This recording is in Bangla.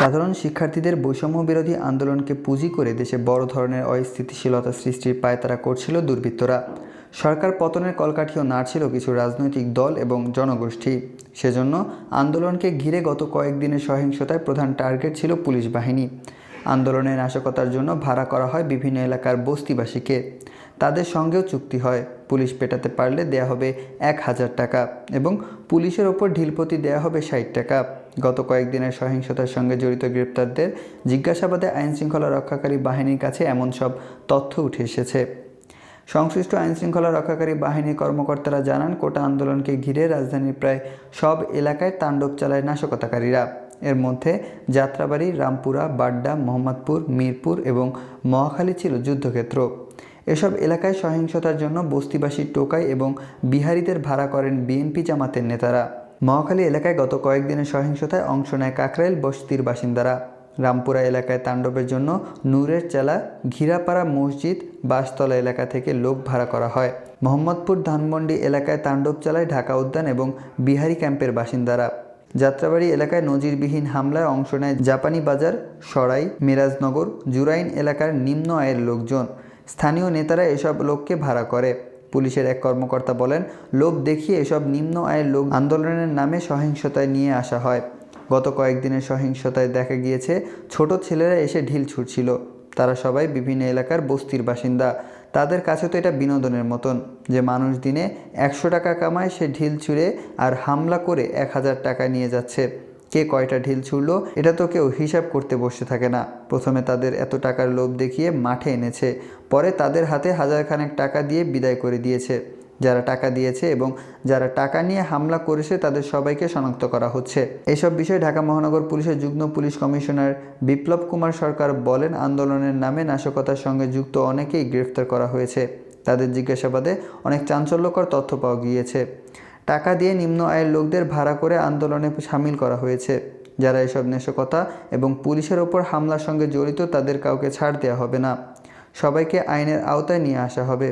সাধারণ শিক্ষার্থীদের বৈষম্য বিরোধী আন্দোলনকে পুঁজি করে দেশে বড় ধরনের অস্থিতিশীলতা সৃষ্টির পায়তারা করছিল দুর্বৃত্তরা। সরকার পতনের কলকাঠিও নাড়ছিল কিছু রাজনৈতিক দল এবং জনগোষ্ঠী। সেজন্য আন্দোলনকে ঘিরে গত কয়েকদিনের সহিংসতায় প্রধান টার্গেট ছিল পুলিশ বাহিনী। আন্দোলনের নাশকতার জন্য ভাড়া করা হয় বিভিন্ন এলাকার বস্তিবাসীকে। তাদের সঙ্গেও চুক্তি হয়। পুলিশ পেটাতে পারলে দেয়া হবে এক হাজার টাকা এবং পুলিশের ওপর ঢিলপতি দেয়া হবে ষাট টাকা। গত কয়েকদিনের সহিংসতার সঙ্গে জড়িত গ্রেপ্তারদের জিজ্ঞাসাবাদে আইনশৃঙ্খলা রক্ষাকারী বাহিনীর কাছে এমন সব তথ্য উঠে এসেছে। সংশ্লিষ্ট আইনশৃঙ্খলা রক্ষাকারী বাহিনীর কর্মকর্তারা জানান, কোটা আন্দোলনকে ঘিরে রাজধানীর প্রায় সব এলাকায় তাণ্ডব চালায় নাশকতাকারীরা। এর মধ্যে যাত্রাবাড়ি, রামপুরা, বাড্ডা, মোহাম্মদপুর, মিরপুর এবং মহাখালী ছিল যুদ্ধক্ষেত্র। এসব এলাকায় সহিংসতার জন্য বস্তিবাসী টোকাই এবং বিহারীদের ভাড়া করেন বিএনপি জামাতের নেতারা। মহাখালী এলাকায় গত কয়েকদিনের সহিংসতায় অংশ নেয় কাকরাইল বস্তির বাসিন্দারা। রামপুরা এলাকায় তাণ্ডবের জন্য নূরের চালা, ঘিরাপাড়া মসজিদ, বাসতলা এলাকা থেকে লোক ভাড়া করা হয়। মোহাম্মদপুর ধানমন্ডি এলাকায় তাণ্ডব চালায় ঢাকা উদ্যান এবং বিহারি ক্যাম্পের বাসিন্দারা। যাত্রাবাড়ি এলাকায় নজিরবিহীন হামলায় অংশ নেয় জাপানি বাজার, সরাই, মিরাজনগর, জুরাইন এলাকার নিম্ন আয়ের লোকজন। স্থানীয় নেতারা এসব লোককে ভাড়া করে। পুলিশের এক কর্মকর্তা বলেন, লোভ দেখিয়ে এসব নিম্ন আয়ের লোক আন্দোলনের নামে সহিংসতায় নিয়ে আসা হয়। গত কয়েকদিনের সহিংসতায় দেখা গিয়েছে, ছোট ছেলেরা এসে ঢিল ছুটছিল। তারা সবাই বিভিন্ন এলাকার বস্তির বাসিন্দা। তাদের কাছে তো এটা বিনোদনের মতন যে মানুষ দিনে একশো টাকা কামায় সে ঢিল ছুঁড়ে আর হামলা করে এক হাজার টাকা নিয়ে যাচ্ছে। কে কয়টা ঢিল ছুড়লো, এটা তো কেউ হিসাব করতে বসে থাকে না। প্রথমে তাদের এত টাকার লোভ দেখিয়ে মাঠে এনেছে, পরে তাদের হাতে হাজারখানেক টাকা দিয়ে বিদায় করে দিয়েছে। যারা টাকা দিয়েছে এবং যারা টাকা নিয়ে হামলা করেছে, তাদের সবাইকে শনাক্ত করা হচ্ছে। এসব বিষয়ে ঢাকা মহানগর পুলিশের যুগ্ম পুলিশ কমিশনার বিপ্লব কুমার সরকার বলেন, আন্দোলনের নামে নাশকতার সঙ্গে যুক্ত অনেকেই গ্রেফতার করা হয়েছে। তাদের জিজ্ঞাসাবাদে অনেক চাঞ্চল্যকর তথ্য পাওয়া গিয়েছে। টাকা দিয়ে নিম্ন আয়ের লোকদের ভাড়া করে আন্দোলনে সামিল করা হয়েছে। যারা এসব নেশকতা এবং পুলিশের ওপর হামলার সঙ্গে জড়িত তাদের কাউকে ছাড় দেওয়া হবে না। সবাইকে আইনের আওতায় নিয়ে আসা হবে।